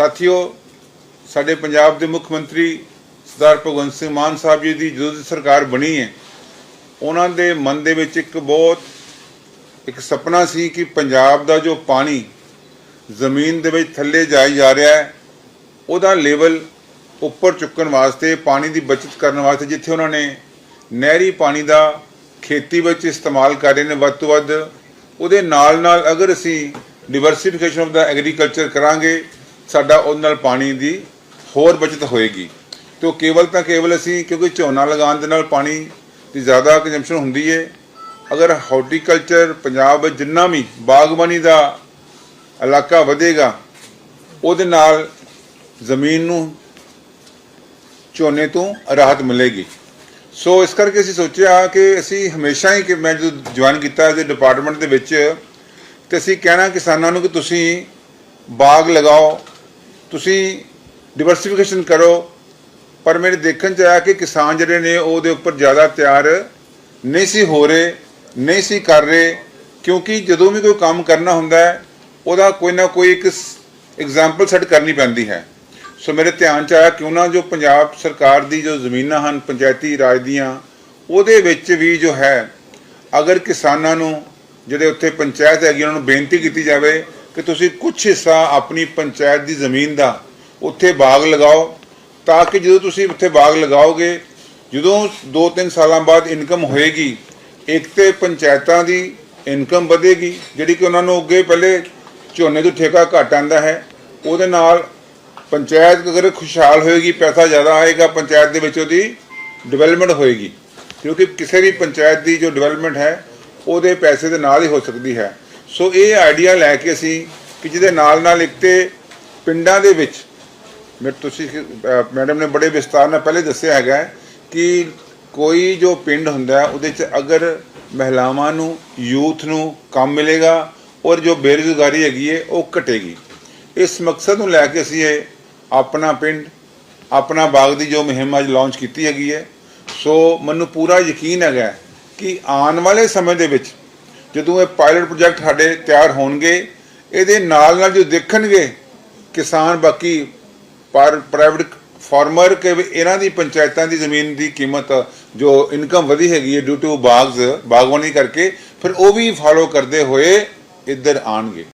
ਸਾਥੀਓ, ਸਾਡੇ ਪੰਜਾਬ ਦੇ ਮੁੱਖ ਮੰਤਰੀ ਸਰਦਾਰ ਭਗਵੰਤ ਸਿੰਘ ਮਾਨ ਸਾਹਿਬ ਜੀ ਦੀ ਜਦੋਂ ਦੀ ਸਰਕਾਰ ਬਣੀ ਹੈ, ਉਹਨਾਂ ਦੇ ਮਨ ਦੇ ਵਿੱਚ ਇੱਕ ਬਹੁਤ, ਇੱਕ ਸੁਪਨਾ ਸੀ ਕਿ ਪੰਜਾਬ ਦਾ ਜੋ ਪਾਣੀ ਜ਼ਮੀਨ ਦੇ ਵਿੱਚ ਥੱਲੇ ਜਾਈ ਜਾ ਰਿਹਾ ਹੈ, ਉਹਦਾ ਲੈਵਲ ਉੱਪਰ ਚੁੱਕਣ ਵਾਸਤੇ, ਪਾਣੀ ਦੀ ਬਚਤ ਕਰਨ ਵਾਸਤੇ, ਜਿੱਥੇ ਉਹਨਾਂ ਨੇ ਨਹਿਰੀ ਪਾਣੀ ਦਾ ਖੇਤੀ ਵਿੱਚ ਇਸਤੇਮਾਲ ਕਰ ਰਹੇ ਨੇ ਵੱਧ ਤੋਂ ਵੱਧ, ਉਹਦੇ ਨਾਲ ਨਾਲ ਅਗਰ ਅਸੀਂ ਡਿਵਰਸਿਫਿਕੇਸ਼ਨ ਆਫ ਦਾ ਐਗਰੀਕਲਚਰ ਕਰਾਂਗੇ ਸਾਡਾ ਉਹਦੇ ਨਾਲ ਪਾਣੀ ਦੀ ਹੋਰ ਬਚਤ ਹੋਏਗੀ। ਤੇ ਉਹ ਕੇਵਲ ਤਾਂ ਕੇਵਲ ਅਸੀਂ ਕਿਉਂਕਿ ਝੋਨਾ ਲਗਾਉਣ ਦੇ ਨਾਲ ਪਾਣੀ ਦੀ ਜ਼ਿਆਦਾ ਕੰਜ਼ੰਪਸ਼ਨ ਹੁੰਦੀ ਹੈ ਅਗਰ ਹਾਰਟੀਕਲਚਰ ਪੰਜਾਬ ਵਿੱਚ ਜਿੰਨਾ ਵੀ ਬਾਗਬਾਨੀ ਦਾ ਇਲਾਕਾ ਵਧੇਗਾ, ਉਹਦੇ ਨਾਲ ਜ਼ਮੀਨ ਨੂੰ ਝੋਨੇ ਤੋਂ ਰਾਹਤ ਮਿਲੇਗੀ। ਸੋ ਇਸ ਕਰਕੇ ਅਸੀਂ ਸੋਚਿਆ ਕਿ ਅਸੀਂ ਹਮੇਸ਼ਾ ਹੀ ਕਿ ਮੈਂ ਜਦੋਂ ਜੁਆਇਨ ਕੀਤਾ ਇਹਦੇ ਡਿਪਾਰਟਮੈਂਟ ਦੇ ਵਿੱਚ, ਤੇ ਅਸੀਂ ਕਹਿਣਾ ਕਿਸਾਨਾਂ ਨੂੰ ਕਿ ਤੁਸੀਂ ਬਾਗ ਲਗਾਓ ਤੁਸੀਂ ਡਿਵਰਸੀਫਿਕੇਸ਼ਨ ਕਰੋ, ਪਰ ਮੇਰੇ ਦੇਖਣ ਚ ਆਇਆ ਕਿ ਕਿਸਾਨ ਜਿਹੜੇ ਨੇ, ਉਹਦੇ ਉੱਪਰ ਜ਼ਿਆਦਾ ਤਿਆਰ ਨਹੀਂ ਸੀ ਹੋ ਰਹੇ, ਨਹੀਂ ਸੀ ਕਰ ਰਹੇ, ਕਿਉਂਕਿ ਜਦੋਂ ਵੀ ਕੋਈ ਕੰਮ ਕਰਨਾ ਹੁੰਦਾ ਹੈ, ਉਹਦਾ ਕੋਈ ਨਾ ਕੋਈ ਇੱਕ ਐਗਜ਼ਾਮਪਲ ਸੈੱਟ ਕਰਨੀ ਪੈਂਦੀ ਹੈ। ਸੋ ਮੇਰੇ ਧਿਆਨ ਚ ਆਇਆ ਕਿਉਂ ਨਾ ਜੋ ਪੰਜਾਬ ਸਰਕਾਰ ਦੀ ਜੋ ਜ਼ਮੀਨਾਂ ਹਨ, ਪੰਚਾਇਤੀ ਰਾਜ ਦੀਆਂ, ਉਹਦੇ ਵਿੱਚ ਵੀ ਜੋ ਹੈ, ਅਗਰ ਕਿਸਾਨਾਂ ਨੂੰ, ਜਿਹੜੇ ਉੱਥੇ ਪੰਚਾਇਤ ਹੈਗੀ, ਉਹਨਾਂ ਨੂੰ ਬੇਨਤੀ ਕੀਤੀ ਜਾਵੇ ਕਿ ਤੁਸੀਂ ਕੁਝ ਹਿੱਸਾ ਆਪਣੀ ਪੰਚਾਇਤ ਦੀ ਜ਼ਮੀਨ ਦਾ ਉੱਥੇ ਬਾਗ ਲਗਾਓ, ਤਾਂ ਕਿ ਜਦੋਂ ਤੁਸੀਂ ਉੱਥੇ ਬਾਗ ਲਗਾਓਗੇ, ਜਦੋਂ 2-3 ਸਾਲਾਂ ਬਾਅਦ ਇਨਕਮ ਹੋਏਗੀ, ਇੱਕ ਤੇ ਪੰਚਾਇਤਾਂ ਦੀ ਇਨਕਮ ਵਧੇਗੀ, ਜਿਹੜੀ ਕਿ ਉਹਨਾਂ ਨੂੰ ਅੱਗੇ ਪਹਿਲੇ ਝੋਨੇ ਤੋਂ ਠੇਕਾ ਘੱਟ ਆਂਦਾ ਹੈ, ਉਹਦੇ ਨਾਲ ਪੰਚਾਇਤ ਅਗਰ ਖੁਸ਼ਹਾਲ ਹੋਏਗੀ, ਪੈਸਾ ਜ਼ਿਆਦਾ ਆਏਗਾ, ਪੰਚਾਇਤ ਦੇ ਵਿੱਚ ਉਹਦੀ ਡਿਵੈਲਪਮੈਂਟ ਹੋਏਗੀ। ਕਿਉਂਕਿ ਕਿਸੇ ਵੀ ਪੰਚਾਇਤ ਦੀ ਜੋ ਡਿਵੈਲਪਮੈਂਟ ਹੈ, ਉਹਦੇ ਪੈਸੇ ਦੇ ਨਾਲ ਹੀ ਹੋ ਸਕਦੀ ਹੈ। ਸੋ ਇਹ ਆਈਡੀਆ ਲੈ ਕੇ ਅਸੀਂ ਕਿ ਜਿਹਦੇ ਨਾਲ ਨਾਲ ਇੱਕ ਤੇ ਪਿੰਡਾਂ ਦੇ ਵਿੱਚ, ਮੈਂ ਤੁਸੀਂ ਮੈਡਮ ਨੇ ਬੜੇ ਵਿਸਤਾਰ ਨਾਲ ਪਹਿਲੇ ਦੱਸਿਆ ਹੈਗਾ ਕਿ ਕੋਈ ਜੋ ਪਿੰਡ ਹੁੰਦਾ ਉਹਦੇ 'ਚ ਅਗਰ ਮਹਿਲਾਵਾਂ ਨੂੰ, ਯੂਥ ਨੂੰ ਕੰਮ ਮਿਲੇਗਾ ਔਰ ਜੋ ਬੇਰੁਜ਼ਗਾਰੀ ਹੈਗੀ ਹੈ, ਉਹ ਘਟੇਗੀ। ਇਸ ਮਕਸਦ ਨੂੰ ਲੈ ਕੇ ਅਸੀਂ ਇਹ ਆਪਣਾ ਪਿੰਡ, ਆਪਣਾ ਬਾਗ ਦੀ ਜੋ ਮੁਹਿੰਮ ਅੱਜ ਲਾਂਚ ਕੀਤੀ ਹੈਗੀ ਹੈ, ਸੋ ਮੈਨੂੰ ਪੂਰਾ ਯਕੀਨ ਹੈਗਾ ਕਿ ਆਉਣ ਵਾਲੇ ਸਮੇਂ ਦੇ ਵਿੱਚ ਜਦੋਂ ਇਹ ਪਾਇਲਟ ਪ੍ਰੋਜੈਕਟ ਸਾਡੇ ਤਿਆਰ ਹੋਣਗੇ, ਇਹਦੇ ਨਾਲ ਨਾਲ ਜੋ ਦੇਖਣਗੇ, ਕਿਸਾਨ ਬਾਕੀ ਪਰ ਪ੍ਰਾਈਵੇਟ ਫਾਰਮਰ ਕਿ ਵੀ ਇਹਨਾਂ ਦੀ ਪੰਚਾਇਤਾਂ ਦੀ ਜ਼ਮੀਨ ਦੀ ਕੀਮਤ ਜੋ ਇਨਕਮ ਵਧੀ ਹੈਗੀ ਹੈ ਡਿਊ ਟੂ ਬਾਗਸ ਬਾਗਵਾਨੀ ਕਰਕੇ, ਫਿਰ ਉਹ ਵੀ ਫਾਲੋ ਕਰਦੇ ਹੋਏ ਇੱਧਰ ਆਣਗੇ